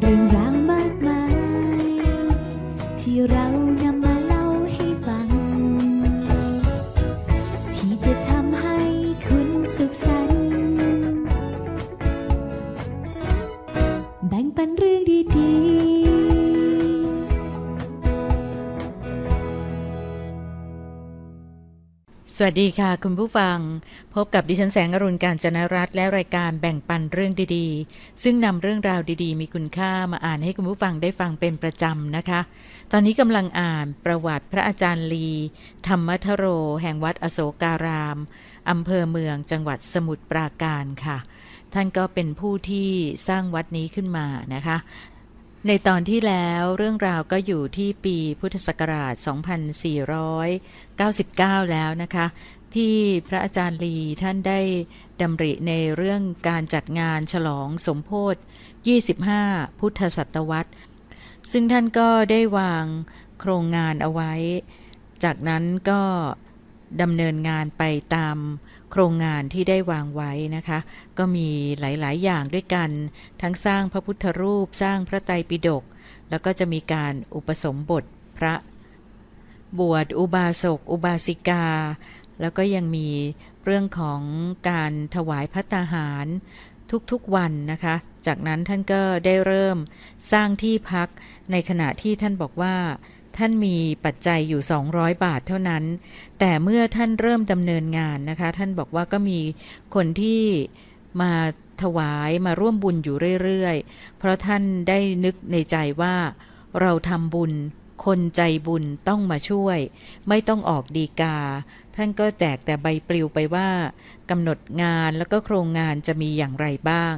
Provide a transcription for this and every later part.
เรื่องราวมากมาย ที่เรานำมาเล่าให้ฟัง ที่จะทำให้คุณสุขสันต์แบ่งปันเรื่อง สวัสดีค่ะคุณผู้ฟัง พบกับดิฉันแสงอรุณการจนรัตและรายการแบ่งปันเรื่องดีๆ ซึ่งนำเรื่องราวดีๆ มีคุณค่ามาอ่านให้คุณผู้ฟังได้ฟังเป็นประจำนะคะ ตอนนี้กำลังอ่านประวัติพระอาจารย์ลี ธรรมทโร แห่งวัดอโศการามอำเภอเมืองจังหวัดสมุทรปราการค่ะ ท่านก็เป็นผู้ที่สร้างวัดนี้ขึ้นมานะคะ ในตอนที่แล้วเรื่องราวก็อยู่ที่ปีพุทธศักราช 2499 แล้วนะคะ ที่พระอาจารย์ลีท่านได้ดำริในเรื่องการจัดงานฉลองสมโพธิ25 พุทธศตวรรษ ซึ่งท่านก็ได้วางโครงงานเอาไว้ จากนั้นก็ดำเนินงานไปตาม โครงงานที่ได้วางไว้นะคะ ก็มีหลาย ๆ อย่างด้วยกัน ทั้งสร้างพระพุทธรูปสร้างพระไตรปิฎกแล้วก็จะมีการอุปสมบทพระบวชอุบาสก อุบาสิกา แล้วก็ยังมีเรื่องของการถวายพัตตาหารทุกๆวันนะคะ จากนั้นท่านก็ได้เริ่มสร้างที่พักในขณะที่ท่านบอกว่า ท่านมีปัจจัยอยู่ 200 บาทเท่านั้น แต่เมื่อท่านเริ่มดำเนินงานนะคะ ท่านบอกว่าก็มีคนที่มาถวายมาร่วมบุญอยู่เรื่อยๆ เพราะท่านได้นึกในใจว่าเราทำบุญคนใจบุญต้องมาช่วย ไม่ต้องออกดีกา ท่านก็แจกแต่ใบปลิวไปว่ากำหนดงานแล้วก็โครงงานจะมีอย่างไรบ้าง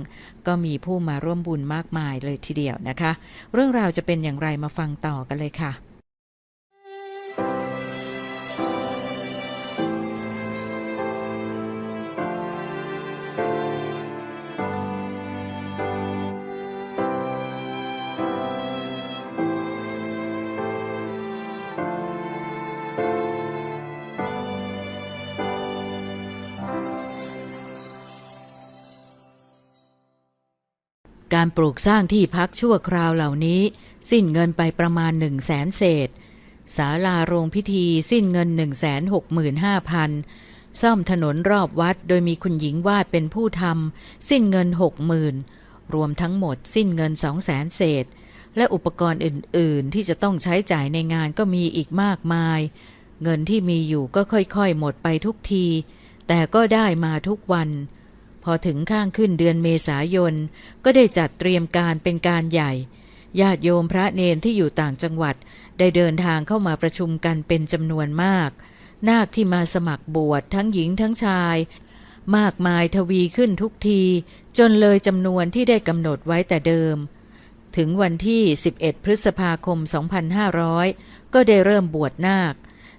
ก็มีผู้มาร่วมบุญมากมายเลยทีเดียวนะคะ เรื่องราวจะเป็นอย่างไรมาฟังต่อกันเลยค่ะ การปลูกสร้างที่พักชั่วคราวเหล่านี้ สิ้นเงินไปประมาณหนึ่งแสนเศษศาลาโรงพิธีสิ้นเงินหนึ่งแสนหกหมื่นห้าพันซ่อมถนนรอบวัดโดยมีคุณหญิงวาดเป็นผู้ทำสิ้นเงินหกหมื่นรวมทั้งหมดสิ้นเงินสองแสนเศษ และอุปกรณ์อื่น ๆ ที่จะต้องใช้จ่ายในงานก็มีอีกมากมาย เงินที่มีอยู่ก็ค่อย ๆ หมดไปทุกที แต่ก็ได้มาทุกวัน พอถึงข้างขึ้นเดือนเมษายน ก็ได้จัดเตรียมการเป็นการใหญ่ ญาติโยมพระเนนที่อยู่ต่างจังหวัด ได้เดินทางเข้ามาประชุมกันเป็นจำนวนมาก นาคที่มาสมัครบวชทั้งหญิงทั้งชาย มากมายทวีขึ้นทุกที จนเลยจำนวนที่ได้กำหนดไว้แต่เดิม ถึงวันที่ 11 พฤษภาคม 2500 ก็ได้เริ่มบวชนาค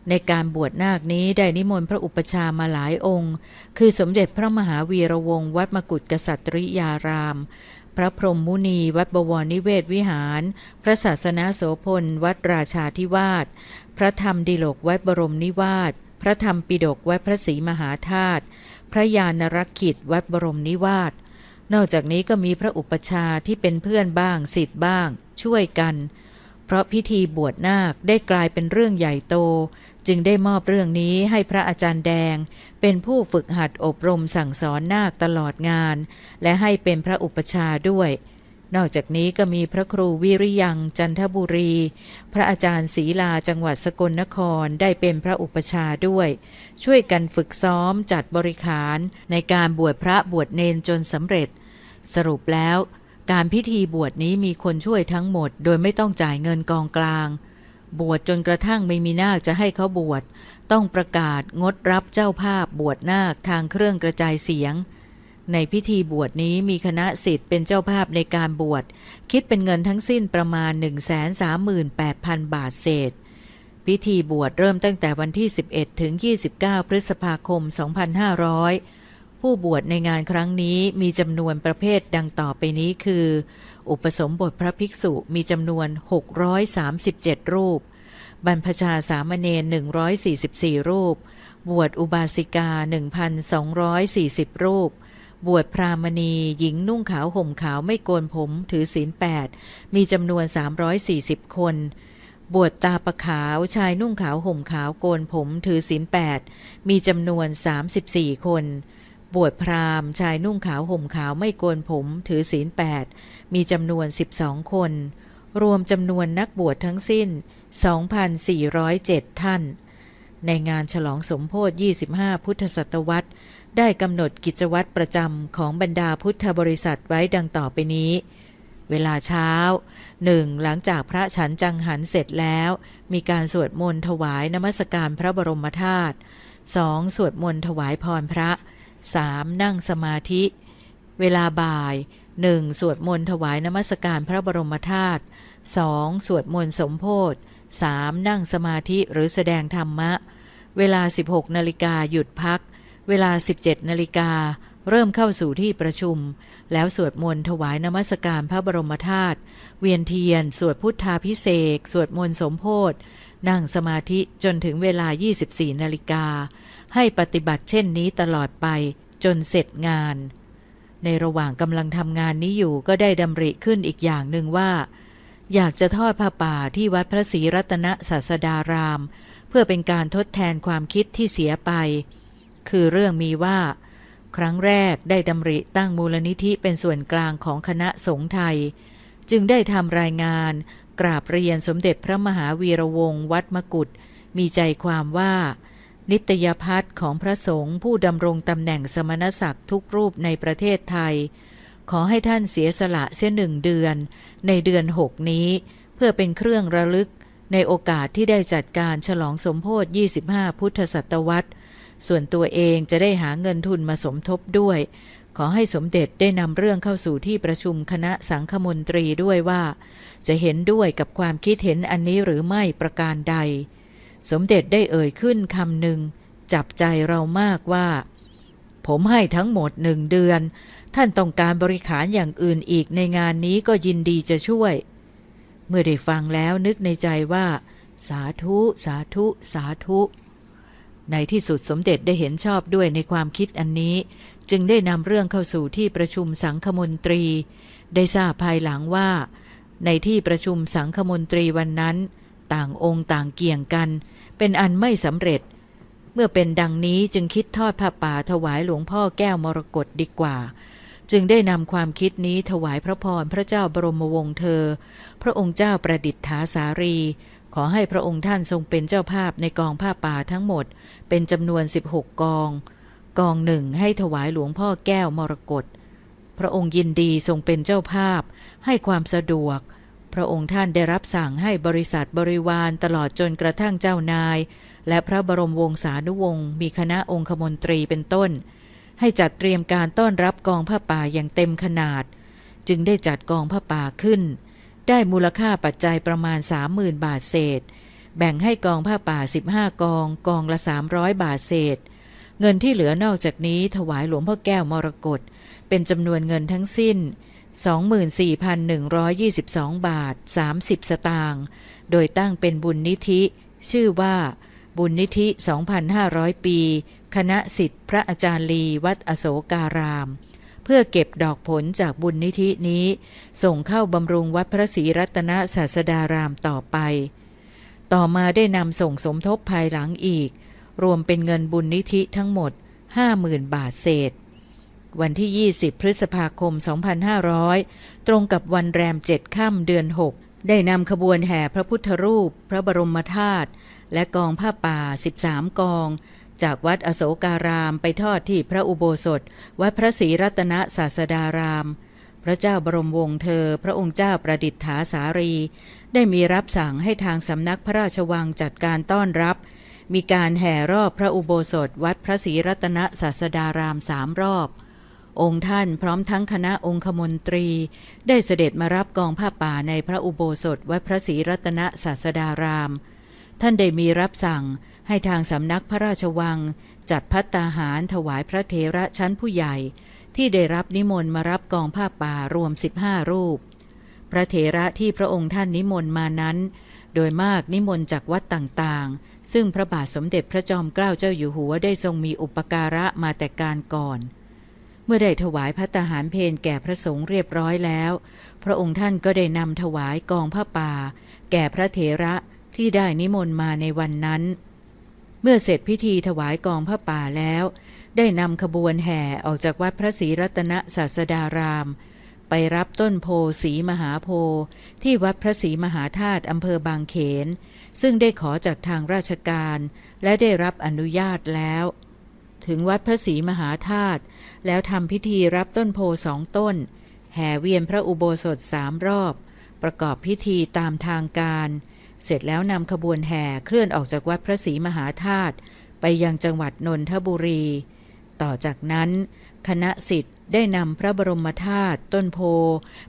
ในการบวชนาคนี้ได้นิมนต์พระอุปชามาหลายองค์ คือสมเด็จพระมหาวีระวงศ์วัดมกุฏกษัตริยาราม พระพรหมมุนี วัดบวรนิเวศวิหาร พระศาสนาโสพล วัดราชาธิวาส พระธรรมดิโลกวัดบรมนิวาส พระธรรมปิฎกวัดพระศรีมหาธาตุ พระยานรักขิตวัดบรมนิวาส นอกจากนี้ก็มีพระอุปชาที่เป็นเพื่อนบ้างสิทธิ์บ้าง ช่วยกัน เพราะพิธีบวชนาคได้กลายเป็นเรื่องใหญ่โต จึงได้มอบเรื่องนี้ให้พระอาจารย์แดง เป็นผู้ฝึกหัดอบรมสั่งสอนนาคตลอดงาน และให้เป็นพระอุปชาด้วย นอกจากนี้ก็มีพระครูวิริยังจันทบุรี พระอาจารย์ศรีลาจังหวัดสกลนครได้เป็นพระอุปชาด้วย ช่วยกันฝึกซ้อมจัดบริขารในการบวชพระบวชเนนจนสำเร็จ สรุปแล้ว การพิธีบวชนี้มีคนช่วยทั้งหมด โดยไม่ต้องจ่ายเงินกองกลาง บวชจนกระทั่งไม่มีนาคจะให้เขาบวช ต้องประกาศงดรับเจ้าภาพบวชนาคทางเครื่องกระจายเสียง ในพิธีบวชนี้มีคณะสิทธิ์เป็นเจ้าภาพในการบวช คิดเป็นเงินทั้งสิ้นประมาณ 138,000 บาทเศษ พิธีบวชเริ่มตั้งแต่วันที่ 11 ถึง 29 พฤษภาคม 2500 ผู้บวชในงานครั้งนี้มีจำนวนประเภทดังต่อไปนี้คือ อุปสมบทพระภิกษุมีจำนวน 637 รูป บรรพชาสามเณร144 รูป บวชอุบาสิกา 1,240 รูป บวชพรามณีหญิงนุ่งขาวห่มขาวไม่โกนผมถือศีลแปดมีจำนวน 340 คนบวชตาประขาวชายนุ่งขาวห่มขาวโกนผมถือศีลแปดมีจำนวน 34 คน บวชพราหมณ์ชายนุ่งขาวห่มขาวไม่โกนผมถือศีลแปดมีจำนวน 12 คน รวมจำนวนนักบวชทั้งสิ้น 2,407 ท่าน ในงานฉลองสมโพธิ25 พุทธศตวรรษ ได้กำหนดกิจวัตรประจำของบรรดาพุทธบริษัทไว้ดังต่อไปนี้ เวลาเช้า 1. หลังจากพระฉันจังหันเสร็จแล้ว มีการสวดมนต์ถวายนมัสการพระบรมธาตุ 2. สวดมนต์ถวายพรพระ 3. นั่งสมาธิ เวลาบ่าย 1. สวดมนต์ถวายนมัสการพระบรมธาตุ 2. สวดมนต์สมโพธิ 3. นั่งสมาธิหรือแสดงธรรมะ เวลา 16 นาฬิกาหยุดพัก เวลา 17 นาฬิกาเริ่มเข้าสู่ที่ประชุม แล้วสวดมนต์ถวายนมัสการพระบรมธาตุ เวียนเทียน สวดพุทธาพิเศษ สวดมนต์สมโพธินั่งสมาธิจนถึงเวลา 24 นาฬิกา ให้ปฏิบัติเช่นนี้ตลอดไปจนเสร็จงาน ในระหว่างกำลังทำงานนี้อยู่ก็ได้ดำริขึ้นอีกอย่างหนึ่งว่า อยากจะทอดผ้าป่าที่วัดพระศรีรัตนศาสดาราม เพื่อเป็นการทดแทนความคิดที่เสียไป คือเรื่องมีว่า ครั้งแรกได้ดำริตั้งมูลนิธิเป็นส่วนกลางของคณะสงฆ์ไทย จึงได้ทำรายงานกราบเรียนสมเด็จพระมหาวีระวงศ์วัดมกุฏมีใจความว่า นิตยพัฒน์ของพระสงฆ์ผู้ดำรงตำแหน่งสมณศักดิ์ทุกรูปในประเทศไทย ขอให้ท่านเสียสละเสียหนึ่งเดือน ในเดือนหกนี้ เพื่อเป็นเครื่องระลึกในโอกาสที่ได้จัดการฉลองสมโพธิ25 พุทธศตวรรษ ส่วนตัวเองจะได้หาเงินทุนมาสมทบด้วย ขอให้สมเด็จได้นำเรื่องเข้าสู่ที่ประชุมคณะสังฆมนตรีด้วยว่า จะเห็นด้วยกับความคิดเห็นอันนี้หรือไม่ประการใด สมเด็จได้เอ่ยขึ้นคำหนึ่งจับใจเรามากว่า ผมให้ทั้งหมดหนึ่งเดือน ท่านต้องการบริขารอย่างอื่นอีกในงานนี้ก็ยินดีจะช่วย เมื่อได้ฟังแล้วนึกในใจว่า สาธุ สาธุ สาธุ ในที่สุดสมเด็จได้เห็นชอบด้วยในความคิดอันนี้ จึงได้นำเรื่องเข้าสู่ที่ประชุมสังฆมนตรี ได้ทราบภายหลังว่า ในที่ประชุมสังฆมนตรีวันนั้น ต่างองค์ต่างเกี่ยงกัน เป็นอันไม่สำเร็จ เมื่อเป็นดังนี้จึงคิดทอดผ้าป่าถวายหลวงพ่อแก้วมรกตดีกว่า จึงได้นำความคิดนี้ถวายพระพรพระเจ้าบรมวงศ์เธอ พระองค์เจ้าประดิษฐาสารี ขอให้พระองค์ท่านทรงเป็นเจ้าภาพในกองผ้าป่าทั้งหมด เป็นจำนวน 16 กอง กองหนึ่งให้ถวายหลวงพ่อแก้วมรกตพระองค์ยินดีทรงเป็นเจ้าภาพ ให้ความสะดวก พระองค์ท่านได้รับสั่งให้บริษัทบริวารตลอดจนกระทั่งเจ้านาย และพระบรมวงศานุวงศ์มีคณะองคมนตรีเป็นต้น ให้จัดเตรียมการต้อนรับกองผ้าป่าอย่างเต็มขนาด จึงได้จัดกองผ้าป่าขึ้น ได้มูลค่าปัจจัยประมาณ 30,000 บาทเศษ แบ่งให้กองผ้าป่า 15 กอง กองละ 300 บาทเศษ เงินที่เหลือนอกจากนี้ถวายหลวงพ่อแก้วมรกตเป็นจำนวนเงินทั้งสิ้น 24,122 บาท 30 สตางค์โดยตั้งเป็นบุญนิธิ ชื่อว่า บุญนิธิ 2,500 ปี คณะสิทธิพระอาจารย์ลีวัดอโศการาม เพื่อเก็บดอกผลจากบุญนิธินี้ ส่งเข้าบำรุงวัดพระศรีรัตนศาสดารามต่อไป ต่อมาได้นำส่งสมทบภายหลังอีก รวมเป็นเงินบุญนิธิทั้งหมด 50,000 บาทเศษ วันที่ 20 พฤษภาคม 2500 ตรงกับวันแรมเจ็ดค่ำเดือน 6 ได้นำขบวนแห่พระพุทธรูป พระบรมธาตุและกองผ้าป่า 13 กอง จากวัดอโศการาม ไปทอดที่พระอุโบสถ วัดพระศรีรัตนศาสดาราม พระเจ้าบรมวงศ์เธอ พระองค์เจ้าประดิษฐาสารี ได้มีรับสั่งให้ทางสำนักพระราชวังจัดการต้อนรับมีการแห่รอบพระอุโบสถ วัดพระศรีรัตนศาสดารามสามรอบ องค์ท่านพร้อมทั้งคณะองคมนตรี ได้เสด็จมารับกองผ้าป่าในพระอุโบสถวัดพระศรีรัตนศาสดาราม ท่านได้มีรับสั่งให้ทางสำนักพระราชวัง จัดพัตตาหารถวายพระเทระชั้นผู้ใหญ่ ที่ได้รับนิมนต์มารับกองผ้าป่ารวม 15 รูป พระเถระที่พระองค์ท่านนิมนต์มานั้น โดยมากนิมนต์จากวัดต่างๆ ซึ่งพระบาทสมเด็จพระจอมเกล้าเจ้าอยู่หัวได้ทรงมีอุปการะมาแต่การก่อน เมื่อได้ถวายพัตตาหารเพนแก่พระสงฆ์เรียบร้อยแล้ว พระองค์ท่านก็ได้นำถวายกองผ้าป่า แก่พระเถระที่ได้นิมนต์มาในวันนั้น เมื่อเสร็จพิธีถวายกองผ้าป่าแล้ว ได้นำขบวนแห่ออกจากวัดพระศรีรัตนศาสดาราม ไปรับต้นโพสีมหาโพธิ์ที่วัดพระศรีมหาธาตุอำเภอบางเขน ซึ่งได้ขอจากทางราชการ และได้รับอนุญาตแล้ว ถึงวัดพระศรีมหาธาตุแล้วทำพิธีรับต้นโพสองต้น แห่เวียนพระอุโบสถสามรอบ ประกอบพิธีตามทางการ เสร็จแล้วนำขบวนแห่เคลื่อนออกจากวัดพระศรีมหาธาตุไปยังจังหวัดนนทบุรี ต่อจากนั้น คณะสิทธิ์ได้นำพระบรมธาตุต้นโพ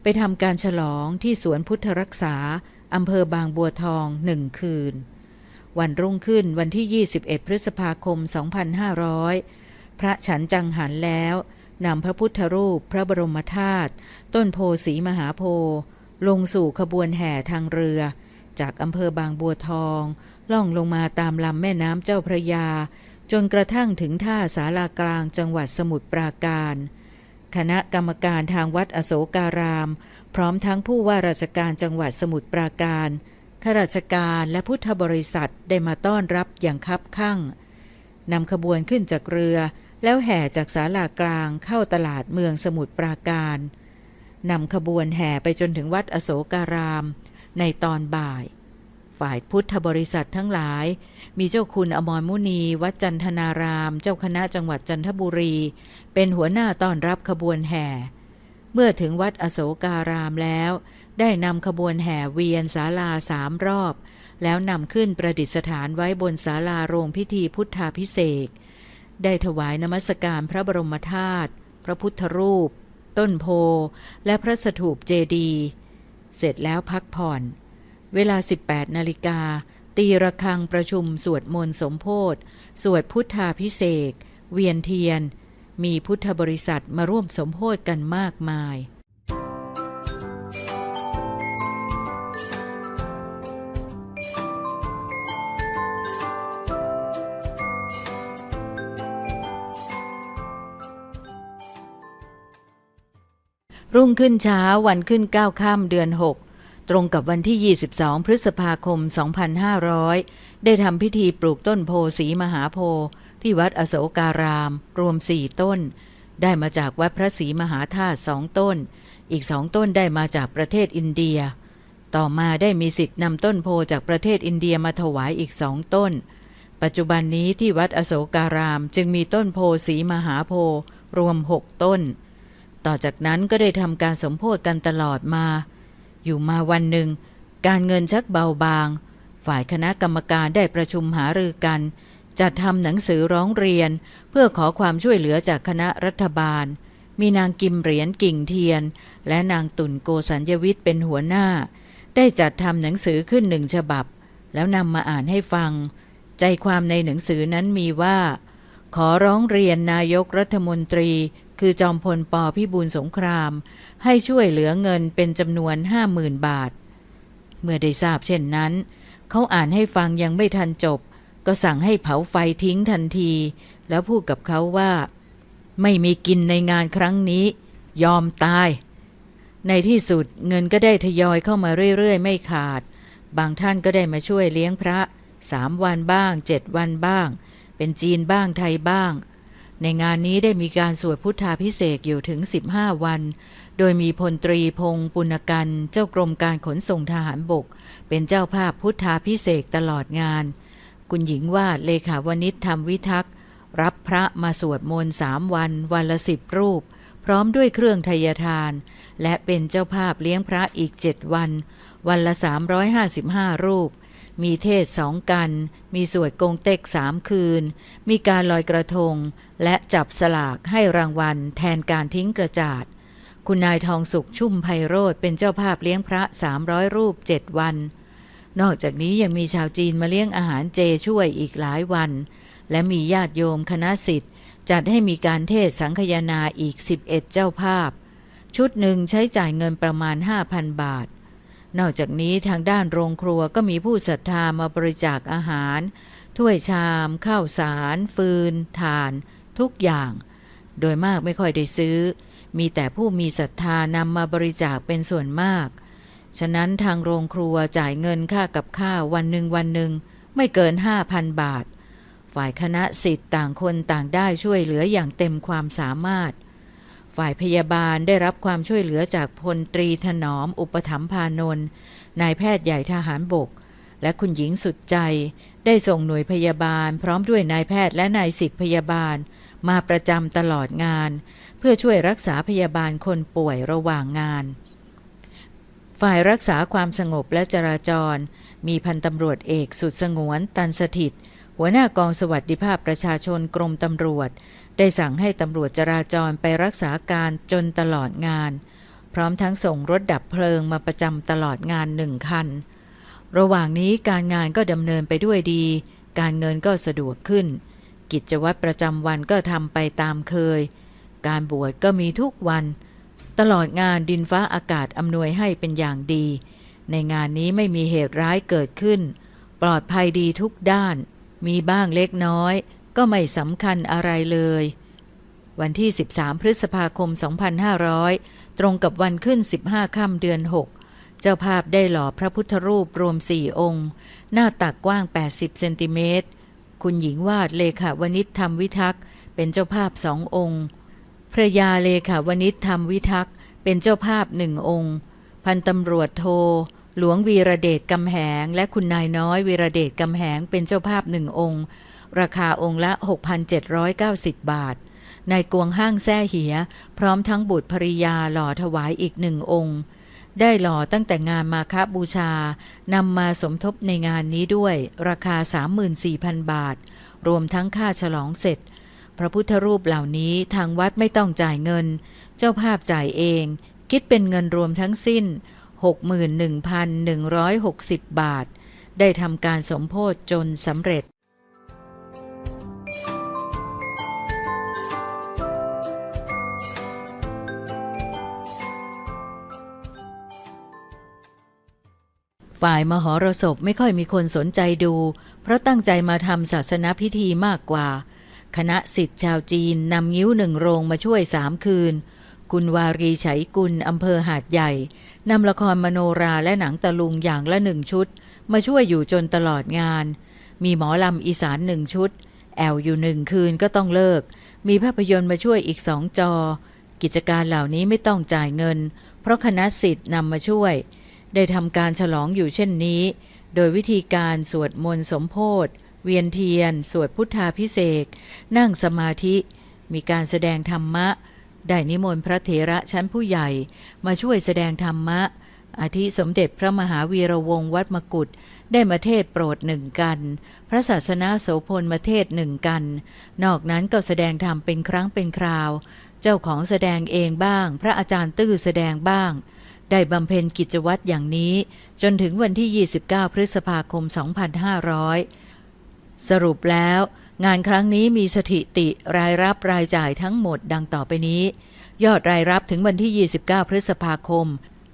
ไปทำการฉลองที่สวนพุทธรักษาอำเภอบางบัวทองหนึ่งคืน วันรุ่งขึ้นวันที่ 21 พฤษภาคม 2500 พระฉันจังหันแล้วนำพระพุทธรูปพระบรมธาตุต้นโพสีมหาโพธิ์ลงสู่ขบวนแห่ทางเรือ จากอำเภอบางบัวทอง ล่องลงมาตามลำแม่น้ำเจ้าพระยา จนกระทั่งถึงท่าสารากลางจังหวัดสมุทรปราการ คณะกรรมการทางวัดอโศการาม พร้อมทั้งผู้ว่าราชการจังหวัดสมุทรปราการ ข้าราชการและพุทธบริษัทได้มาต้อนรับอย่างคับข้างนำขบวนขึ้นจากเรือ แล้วแห่จากศาลากลางเข้าตลาดเมืองสมุทรปราการนำขบวนแห่ไปจนถึงวัดอโศการาม ในตอนบ่าย ฝ่ายพุทธบริษัททั้งหลาย มีเจ้าคุณอมรมุนี วัดจันทนาราม เจ้าคณะจังหวัดจันทบุรี เป็นหัวหน้าต้อนรับขบวนแห่ เมื่อถึงวัดอโศการามแล้ว ได้นำขบวนแห่เวียนศาลาสามรอบ แล้วนำขึ้นประดิษฐานไว้บนศาลาโรงพิธีพุทธาพิเศษได้ถวายนมัสการพระบรมธาตุพระพุทธรูป ต้นโพ และพระสถูปเจดี เสร็จแล้วพักผ่อน เวลา 18 นาฬิกา ตีระฆังประชุมสวดมนต์สมโพธสวดพุทธาพิเศษเวียนเทียน มีพุทธบริษัทมาร่วมสมโพธกันมากมาย รุ่งขึ้นเช้าวันขึ้นเก้าค่ำเดือน6ตรงกับวันที่ 22 พฤษภาคม 2500 ได้ทำพิธีปลูกต้นโพสีมหาโพธิ์ที่วัดอโศการาม รวมสี่ต้น ได้มาจากวัดพระศรีมหาธาตุสองต้น อีกสองต้นได้มาจากประเทศอินเดีย ต่อมาได้มีสิทธิ์นำต้นโพจากประเทศอินเดียมาถวายอีกสองต้น ปัจจุบันนี้ที่วัดอโศการามจึงมีต้นโพสีมหาโพธิ์รวมหกต้น ต่อจากนั้นก็ได้ทำการสมโพธกันตลอดมา อยู่มาวันหนึ่ง การเงินชักเบาบาง ฝ่ายคณะกรรมการได้ประชุมหารือกัน จัดทำหนังสือร้องเรียน เพื่อขอความช่วยเหลือจากคณะรัฐบาล มีนางกิมเหรียญกิ่งเทียน และนางตุ่นโกสัญญวิทย์เป็นหัวหน้า ได้จัดทำหนังสือขึ้นหนึ่งฉบับ แล้วนำมาอ่านให้ฟัง ใจความในหนังสือนั้นมีว่าขอร้องเรียนนายกรัฐมนตรี คือจอมพลปพิบูลสงคราม ให้ช่วยเหลือเงินเป็นจำนวนห้าหมื่นบาท เมื่อได้ทราบเช่นนั้น เขาอ่านให้ฟังยังไม่ทันจบ ก็สั่งให้เผาไฟทิ้งทันที แล้วพูดกับเขาว่า ไม่มีกินในงานครั้งนี้ ยอมตาย ในที่สุดเงินก็ได้ทยอยเข้ามาเรื่อยๆ ไม่ขาด บางท่านก็ได้มาช่วยเลี้ยงพระสามวันบ้างเจ็ดวันบ้าง เป็นจีนบ้างไทยบ้าง ในงานนี้ได้มีการสวดพุทธาพิเศษอยู่ถึง 15 วัน โดยมีพลตรีพงศ์ปุณกันเจ้ากรมการขนส่งทหารบก เป็นเจ้าภาพพุทธาพิเศษตลอดงาน คุณหญิงวาดเลขาวณิชธรรมวิทักษ์รับพระมาสวดมนต์สามวัน วันละสิบรูป พร้อมด้วยเครื่องทยทาน และเป็นเจ้าภาพเลี้ยงพระอีกเจ็ดวัน วันละ 355 รูป มีเทศสองกัน มีสวดกงเต็กสามคืน มีการลอยกระทง และจับสลากให้รางวัลแทนการทิ้งกระจาด คุณนายทองสุขชุ่มไพโรธเป็นเจ้าภาพเลี้ยงพระ 300 รูปเจ็ดวัน นอกจากนี้ยังมีชาวจีนมาเลี้ยงอาหารเจช่วยอีกหลายวัน และมีญาติโยมคณะสิทธิ์ จัดให้มีการเทศสังคยนาอีก 11 เจ้าภาพ ชุดหนึ่งใช้จ่ายเงินประมาณ 5,000 บาท นอกจากนี้ทางด้านโรงครัวก็มีผู้ศรัทธามาบริจาคอาหาร ถ้วยชาม ข้าวสาร ฟืนถ่าน ทุกอย่าง โดยมากไม่ค่อยได้ซื้อ มีแต่ผู้มีศรัทธานำมาบริจาคเป็นส่วนมาก ฉะนั้นทางโรงครัวจ่ายเงินค่ากับข้าววันหนึ่งวันหนึ่งไม่เกินห้าพันบาท ฝ่ายคณะสิทธิ์ต่างคนต่างได้ช่วยเหลืออย่างเต็มความสามารถ ฝ่ายพยาบาลได้รับความช่วยเหลือจากพลตรีถนอม อุปถัมภานนท์นายแพทย์ใหญ่ทหารบก และคุณหญิงสุดใจ ได้ส่งหน่วยพยาบาล พร้อมด้วยนายแพทย์และนายสิทธพยาบาล มาประจำตลอดงาน เพื่อช่วยรักษาพยาบาลคนป่วยระหว่างงาน ฝ่ายรักษาความสงบและจราจร มีพันตำรวจเอกสุดสงวนตันสถิตหัวหน้ากองสวัสดิภาพประชาชนกรมตำรวจ ได้สั่งให้ตำรวจจราจรไปรักษาการจนตลอดงาน พร้อมทั้งส่งรถดับเพลิงมาประจำตลอดงานหนึ่งคัน ระหว่างนี้การงานก็ดำเนินไปด้วยดี การเงินก็สะดวกขึ้น กิจวัตรประจำวันก็ทำไปตามเคย การบวชก็มีทุกวัน ตลอดงานดินฟ้าอากาศอำนวยให้เป็นอย่างดี ในงานนี้ไม่มีเหตุร้ายเกิดขึ้น ปลอดภัยดีทุกด้าน มีบ้างเล็กน้อย ก็ไม่สำคัญอะไรเลย วันที่ 13 พฤษภาคม 2500 ตรงกับวันขึ้น 15 ค่ำเดือน 6 เจ้าภาพได้หล่อพระพุทธรูปรวม4องค์ หน้าตักกว้าง 80 เซนติเมตร คุณหญิงวาดเลขาวนิชธรรมวิทักษ์เป็นเจ้าภาพสององค์ พระยาเลขาวนิชธรรมวิทักษ์เป็นเจ้าภาพหนึ่งองค์ พันตำรวจโทหลวงวีระเดชกำแหง และคุณนายน้อยวีระเดชกำแหงเป็นเจ้าภาพหนึ่งองค์ ราคาองค์ละ 6,790 บาท ในกวงห้างแซ่เหีย พร้อมทั้งบุตรภริยาหล่อถวายอีกหนึ่งองค์ ได้หล่อตั้งแต่งานมาคบูชานำมาสมทบในงานนี้ด้วย ราคา 34,000 บาท รวมทั้งค่าฉลองเสร็จ พระพุทธรูปเหล่านี้ทางวัดไม่ต้องจ่ายเงิน เจ้าภาพจ่ายเอง คิดเป็นเงินรวมทั้งสิ้น 61,160 บาทได้ทำการสมโพธจนสำเร็จ ฝ่ายมหรสพไม่ค่อยมีคนสนใจดู เพราะตั้งใจมาทำศาสนพิธีมากกว่า คณะสิทธิ์ชาวจีนนำงิ้วหนึ่งโรงมาช่วยสามคืน คุณวารีไฉกุลอำเภอหาดใหญ่นำละครมโนราและหนังตะลุงอย่างละหนึ่งชุด มาช่วยอยู่จนตลอดงาน มีหมอลำอีสานหนึ่งชุด แอลอยู่หนึ่งคืนก็ต้องเลิก มีภาพยนตร์มาช่วยอีกสองจอ กิจการเหล่านี้ไม่ต้องจ่ายเงิน เพราะคณะสิทธิ์นำมาช่วย ได้ทำการฉลองอยู่เช่นนี้ โดยวิธีการสวดมนต์สมโพธเวียนเทียน สวดพุทธาพิเศษนั่งสมาธิ มีการแสดงธรรมะ ได้นิมนต์พระเถระชั้นผู้ใหญ่ มาช่วยแสดงธรรมะ อาทิสมเด็จพระมหาวีระวงศ์วัดมกุฏได้มาเทศโปรดหนึ่งกัน พระศาสนาโสพลมาเทศหนึ่งกัน นอกนั้นก็แสดงธรรมเป็นครั้งเป็นคราว เจ้าของแสดงเองบ้าง พระอาจารย์ตื้อแสดงบ้าง ได้บำเพ็ญกิจวัตรอย่างนี้ จนถึงวันที่ 29 พฤษภาคม 2500 สรุปแล้ว งานครั้งนี้มีสถิติรายรับรายจ่ายทั้งหมดดังต่อไปนี้ ยอดรายรับถึงวันที่ 29 พฤษภาคม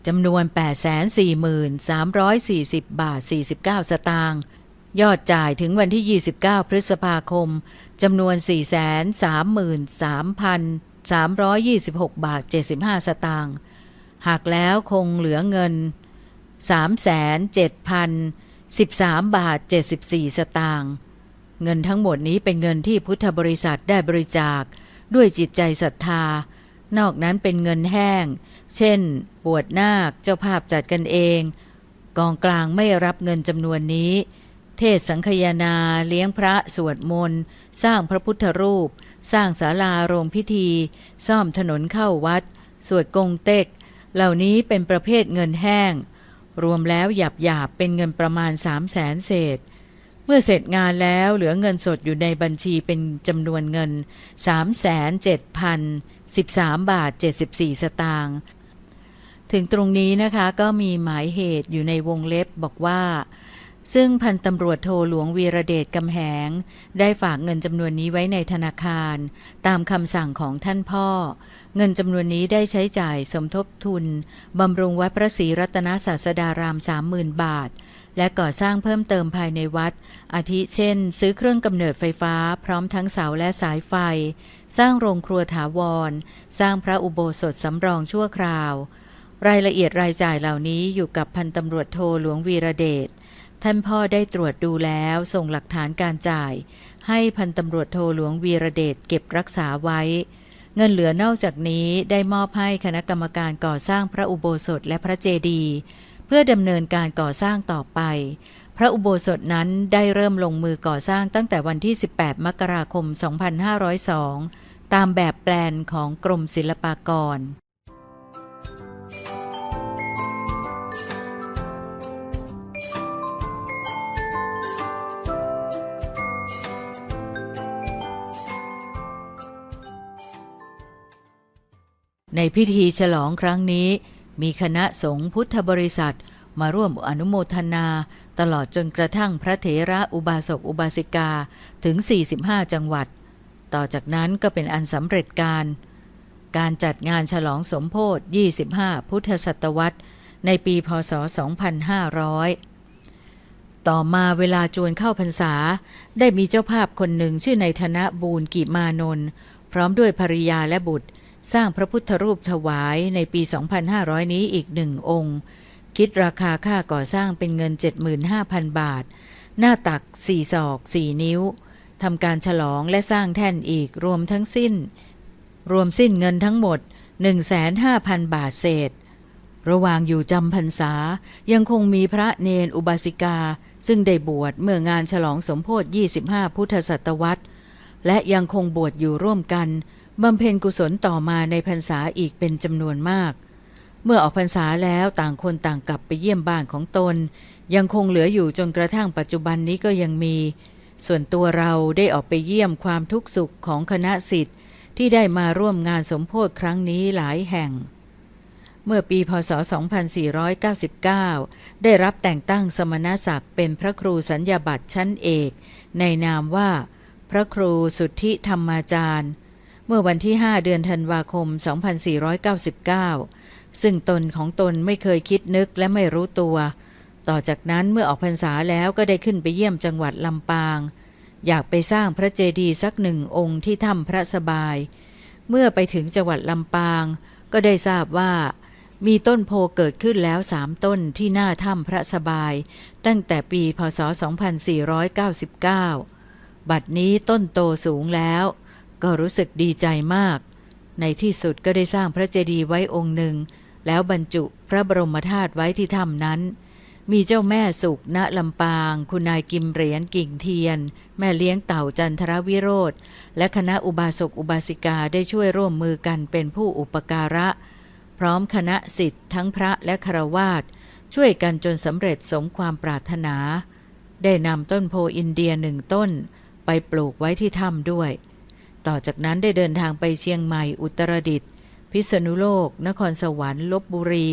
จำนวน 843,40 บาท 49 สตางค์ยอดจ่ายถึงวันที่ 29 พฤษภาคมจำนวน 433,326 บาท 75 สตางค์ หักแล้วคงเหลือเงิน 3,7,013 บาท 74 สตางค์เงินทั้งหมดนี้เป็นเงินที่พุทธบริษัทได้บริจาค ด้วยจิตใจศรัทธา นอกนั้นเป็นเงินแห้ง เช่น บวชนาคเจ้าภาพจัดกันเอง กองกลางไม่รับเงินจำนวนนี้ เทศสังคยนา เลี้ยงพระสวดมนต์สร้างพระพุทธรูป สร้างศาลาโรงพิธี ซ่อมถนนเข้าวัด สวดกงเต็ก เหล่านี้เป็นประเภทเงินแห้ง รวมแล้วหยาบหยาบๆเป็นเงินประมาณ3 0 0แสนเศษ เมื่อเสร็จงานแล้วเหลือเงินสดอยู่ในบัญชีเป็นจำนวนเงิน 3,7,013 บาท 74 สตางค์ถึงตรงนี้นะคะก็มีหมายเหตุอยู่ในวงเล็บบอกว่า ซึ่งพันตำรวจโทหลวงวีระเดชกำแหง ได้ฝากเงินจำนวนนี้ไว้ในธนาคาร ตามคำสั่งของท่านพ่อ เงินจำนวนนี้ได้ใช้จ่ายสมทบทุนบำรุงวัดพระศรีรัตนศาสดาราม30,000บาท และก่อสร้างเพิ่มเติมภายในวัด อาทิเช่น ซื้อเครื่องกำเนิดไฟฟ้า พร้อมทั้งเสาและสายไฟ สร้างโรงครัวถาวร สร้างพระอุโบสถสำรองชั่วคราว รายละเอียดรายจ่ายเหล่านี้อยู่กับพันตำรวจโทหลวงวีระเดช ท่านพ่อได้ตรวจดูแล้วส่งหลักฐานการจ่าย ให้พันตำรวจโทหลวงวีระเดชเก็บรักษาไว้ เงินเหลือนอกจากนี้ได้มอบให้คณะกรรมการก่อสร้างพระอุโบสถและพระเจดีย์เพื่อดำเนินการก่อสร้างต่อไป พระอุโบสถนั้นได้เริ่มลงมือก่อสร้างตั้งแต่วันที่ 18 มกราคม 2502 ตามแบบแปลนของกรมศิลปากร ในพิธีฉลองครั้งนี้ มีคณะสงฆ์พุทธบริษัท มาร่วมอนุโมทนา ตลอดจนกระทั่งพระเถระอุบาสกอุบาสิกาถึง 45 จังหวัด ต่อจากนั้นก็เป็นอันสำเร็จการ การจัดงานฉลองสมโพธิ25 พุทธศตวรรษ ในปีพศ 2500 ต่อมาเวลาจวนเข้าพรรษา ได้มีเจ้าภาพคนหนึ่งชื่อในธนบูรกิมานนท์พร้อมด้วยภริยาและบุตร สร้างพระพุทธรูปถวายในปี 2500 นี้อีกหนึ่งองค์ คิดราคาค่าก่อสร้างเป็นเงิน 75,000 บาท หน้าตัก 4 ศอก 4 นิ้วทำการฉลองและสร้างแท่นอีกรวมทั้งสิ้น รวมสิ้นเงินทั้งหมด 15,000 บาทเศษ ระหว่างอยู่จำพรรษายังคงมีพระเนนอุบาสิกา ซึ่งได้บวชเมื่องานฉลองสมโพธิ25 พุทธศตวรรษ และยังคงบวชอยู่ร่วมกัน บำเพ็ญกุศลต่อมาในพรรษาอีกเป็นจำนวนมาก เมื่อออกพรรษาแล้วต่างคนต่างกลับไปเยี่ยมบ้านของตน ยังคงเหลืออยู่จนกระทั่งปัจจุบันนี้ก็ยังมี ส่วนตัวเราได้ออกไปเยี่ยมความทุกข์สุขของคณะสิทธิ์ที่ได้มาร่วมงานสมโพธิครั้งนี้หลายแห่ง เมื่อปีพศ 2499 ได้รับแต่งตั้งสมณศักดิ์เป็นพระครูสัญญาบัตรชั้นเอก ในนามว่า พระครูสุทธิธรรมาจารย์ เมื่อวันที่ 5 เดือนธันวาคม 2499 ซึ่งตนของตนไม่เคยคิดนึกและไม่รู้ตัว ต่อจากนั้นเมื่อออกพรรษาแล้วก็ได้ขึ้นไปเยี่ยมจังหวัดลำปาง อยากไปสร้างพระเจดีย์สักหนึ่งองค์ที่ถ้ำพระสบาย เมื่อไปถึงจังหวัดลำปาง ก็ได้ทราบว่ามีต้นโพเกิดขึ้นแล้วสามต้นที่หน้าถ้ำพระสบาย ตั้งแต่ปีพศ 2499 บัดนี้ต้นโตสูงแล้ว ก็รู้สึกดีใจมาก ในที่สุดก็ได้สร้างพระเจดีย์ไว้องค์หนึ่ง แล้วบรรจุพระบรมธาตุไว้ที่ถ้ำนั้น มีเจ้าแม่สุขณลำปาง คุณนายกิมเหรียญกิ่งเทียน แม่เลี้ยงเต่าจันทรวิโรธและคณะอุบาสกอุบาสิกาได้ช่วยร่วมมือกันเป็นผู้อุปการะ พร้อมคณะสิทธิ์ทั้งพระและครวาสช่วยกันจนสำเร็จสมความปรารถนา ได้นำต้นโพอินเดียหนึ่งต้น ไปปลูกไว้ที่ถ้ำด้วย ต่อจากนั้นได้เดินทางไปเชียงใหม่อุตรดิตถ์พิษณุโลก นครสวรรค์ลบบุรี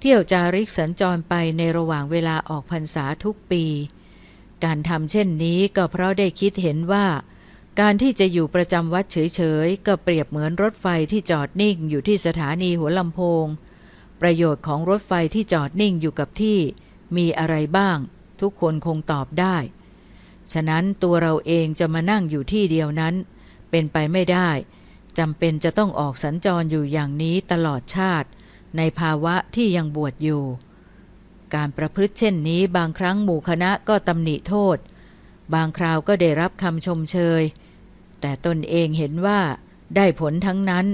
เที่ยวจาริกสัญจรไปในระหว่างเวลาออกพรรษาทุกปี การทำเช่นนี้ก็เพราะได้คิดเห็นว่า การที่จะอยู่ประจำวัดเฉยๆ ก็เปรียบเหมือนรถไฟที่จอดนิ่งอยู่ที่สถานีหัวลำโพง ประโยชน์ของรถไฟที่จอดนิ่งอยู่กับที่ มีอะไรบ้าง ทุกคนคงตอบได้ ฉะนั้นตัวเราเองจะมานั่งอยู่ที่เดียวนั้น เป็นไปไม่ได้จำเป็นจะต้องออกสัญจรอยู่อย่างนี้ตลอดชาติ ในภาวะที่ยังบวชอยู่ การประพฤติเช่นนี้บางครั้งหมู่คณะก็ตำหนิโทษ บางคราวก็ได้รับคำชมเชย แต่ตนเองเห็นว่าได้ผลทั้งนั้น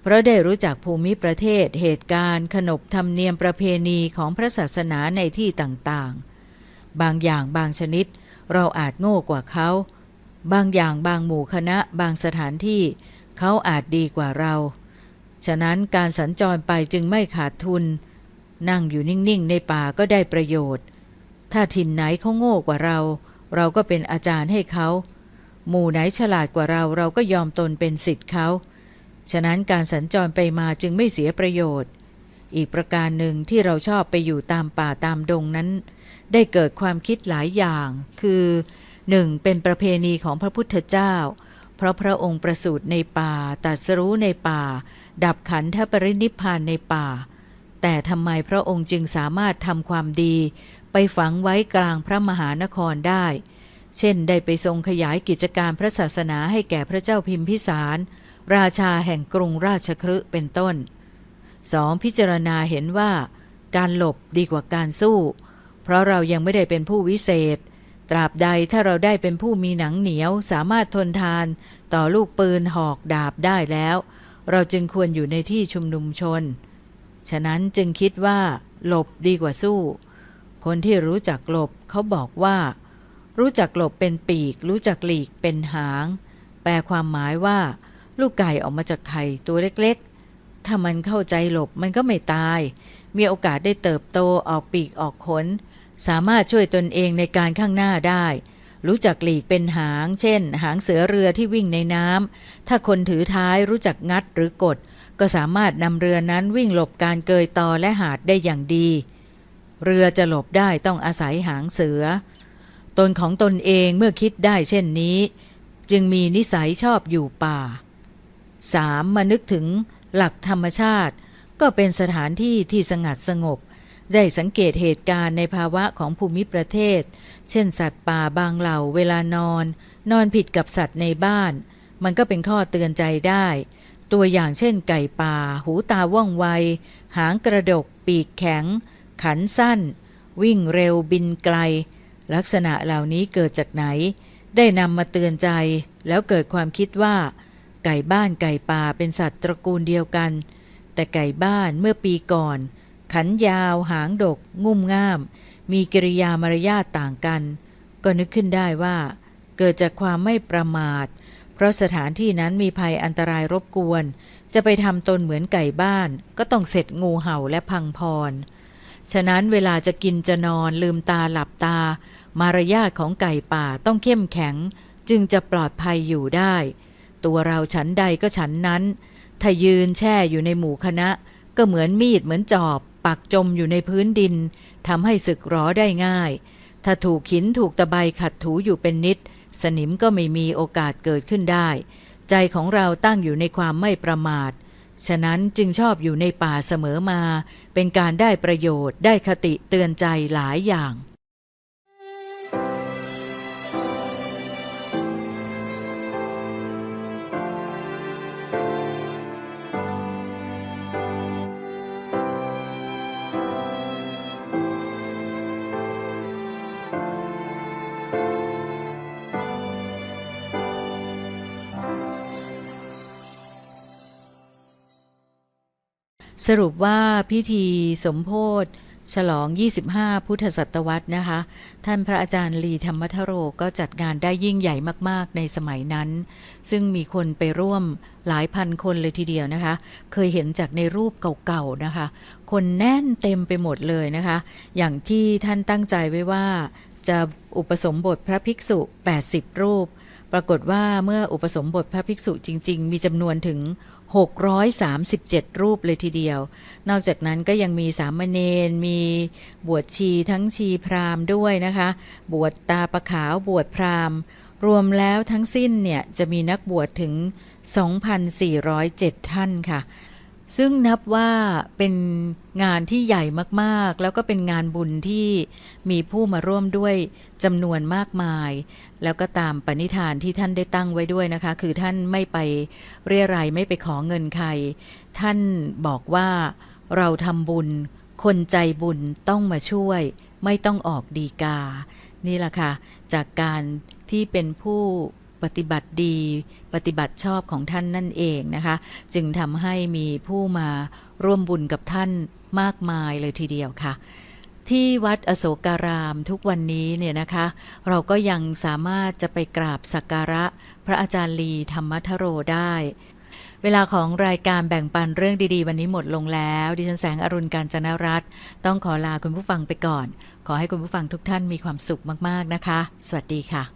เพราะได้รู้จักภูมิประเทศเหตุการณ์ขนบธรรมเนียมประเพณีของพระศาสนาในที่ต่างๆ บางอย่างบางชนิดเราอาจโง่กว่าเขา บางอย่างบางหมู่คณะบางสถานที่เขาอาจดีกว่าเรา ฉะนั้นการสัญจรไปจึงไม่ขาดทุน นั่งอยู่นิ่งๆ ในป่าก็ได้ประโยชน์ ถ้าถิ่นไหนเขาโง่กว่าเรา เราก็เป็นอาจารย์ให้เขา หมู่ไหนฉลาดกว่าเราเราก็ยอมตนเป็นสิทธิ์เขา ฉะนั้นการสัญจรไปมาจึงไม่เสียประโยชน์ อีกประการหนึ่งที่เราชอบไปอยู่ตามป่าตามดงนั้น ได้เกิดความคิดหลายอย่าง คือ 1. เป็นประเพณีของพระพุทธเจ้า เพราะพระองค์ประสูติในป่าตรัสรู้ในป่า ดับขันธปรินิพานในป่า แต่ทำไมพระองค์จึงสามารถทำความดีไปไปฝังไว้กลางพระมหานครได้ เช่นได้ไปทรงขยายกิจการพระศาสนาให้แก่พระเจ้าพิมพิสาร ราชาแห่งกรุงราชคฤห์เป็นต้น 2. พิจารณาเห็นว่า การหลบดีกว่าการสู้ เพราะเรายังไม่ได้เป็นผู้วิเศษ ตราบใดถ้าเราได้เป็นผู้มีหนังเหนียวสามารถทนทานต่อลูกปืนหอกดาบได้แล้ว เราจึงควรอยู่ในที่ชุมนุมชน ฉะนั้นจึงคิดว่า หลบดีกว่าสู้ คนที่รู้จักหลบเขาบอกว่า รู้จักหลบเป็นปีก รู้จักหลีกเป็นหาง แปลความหมายว่า ลูกไก่ออกมาจากไข่ตัวเล็กๆ ถ้ามันเข้าใจหลบมันก็ไม่ตาย มีโอกาสได้เติบโตออกปีกออกขน สามารถช่วยตนเองในการข้างหน้าได้ รู้จักหลีกเป็นหาง เช่น หางเสือเรือที่วิ่งในน้ำถ้าคนถือท้ายรู้จักงัดหรือกด ก็สามารถนำเรือนั้นวิ่งหลบการเกยตอและหาดได้อย่างดี เรือจะหลบได้ต้องอาศัยหางเสือ ตนของตนเองเมื่อคิดได้เช่นนี้ จึงมีนิสัยชอบอยู่ป่า 3. มานึกถึงหลักธรรมชาติ ก็เป็นสถานที่ที่สงัดสงบ ได้สังเกตเหตุการณ์ในภาวะของภูมิประเทศ เช่นสัตว์ป่าบางเหล่าเวลานอน นอนผิดกับสัตว์ในบ้าน มันก็เป็นข้อเตือนใจได้ ตัวอย่างเช่นไก่ป่า หูตาว่องไว หางกระดก ปีกแข็ง ขันสั้น วิ่งเร็วบินไกล ลักษณะเหล่านี้เกิดจากไหน ได้นำมาเตือนใจ แล้วเกิดความคิดว่า ไก่บ้านไก่ป่าเป็นสัตว์ตระกูลเดียวกัน แต่ไก่บ้านเมื่อปีก่อน ขันยาวหางดก งุ่มง่าม มีกิริยามารยาทต่างกัน ก็นึกขึ้นได้ว่า เกิดจากความไม่ประมาท เพราะสถานที่นั้นมีภัยอันตรายรบกวน จะไปทำตนเหมือนไก่บ้าน ก็ต้องเสร็จงูเห่าและพังพร ฉะนั้นเวลาจะกินจะนอนลืมตาหลับตา มารยาทของไก่ป่าต้องเข้มแข็ง จึงจะปลอดภัยอยู่ได้ ตัวเราฉันใดก็ฉันนั้น ถ้ายืนแช่อยู่ในหมู่คณะ ก็เหมือนมีดเหมือนจอบ ปักจมอยู่ในพื้นดินทำให้สึกหรอได้ง่าย ถ้าถูกขินถูกตะไบขัดถูอยู่เป็นนิด สนิมก็ไม่มีโอกาสเกิดขึ้นได้ ใจของเราตั้งอยู่ในความไม่ประมาท ฉะนั้นจึงชอบอยู่ในป่าเสมอมา เป็นการได้ประโยชน์ได้คติเตือนใจหลายอย่าง สรุปว่าพิธีสมโพธฉลอง 25 พุทธศตวรรษนะคะ ท่านพระอาจารย์ลีธรรมทโรก็จัดงานได้ยิ่งใหญ่มากๆในสมัยนั้น ซึ่งมีคนไปร่วมหลายพันคนเลยทีเดียวนะคะ เคยเห็นจากในรูปเก่าๆนะคะ คนแน่นเต็มไปหมดเลยนะคะ อย่างที่ท่านตั้งใจไว้ว่า จะอุปสมบทพระภิกษุ 80 รูป ปรากฏว่าเมื่ออุปสมบทพระภิกษุจริง ๆ มีจำนวนถึง 637 รูปเลยทีเดียว นอกจากนั้นก็ยังมีสามเณร มีบวชชีทั้งชีพราหมณ์ด้วยนะคะ บวชตาประขาวบวชพราหมณ์ รวมแล้วทั้งสิ้นเนี่ย จะมีนักบวชถึง 2,407 ท่านค่ะ ซึ่งนับว่าเป็นงานที่ใหญ่มากๆ แล้วก็เป็นงานบุญที่มีผู้มาร่วมด้วยจำนวนมากมาย แล้วก็ตามปณิธานที่ท่านได้ตั้งไว้ด้วยนะคะ คือท่านไม่ไปเรียรายไม่ไปขอเงินใคร ท่านบอกว่าเราทำบุญ คนใจบุญต้องมาช่วย ไม่ต้องออกดีกา นี่แหละค่ะ จากการที่เป็นผู้ ปฏิบัติดี ปฏิบัติชอบของท่านนั่นเองนะคะ จึงทำให้มีผู้มาร่วมบุญกับท่านมากมายเลยทีเดียวค่ะ ที่วัดอโศการามทุกวันนี้เนี่ยนะคะ เราก็ยังสามารถจะไปกราบสักการะ พระอาจารย์ลีธรรมทโรได้ เวลาของรายการแบ่งปันเรื่องดีๆ วันนี้หมดลงแล้ว ดิฉันแสงอรุณการจนรัตต้องขอลาคุณผู้ฟังไปก่อน ขอให้คุณผู้ฟังทุกท่านมีความสุขมากๆนะคะ สวัสดีค่ะ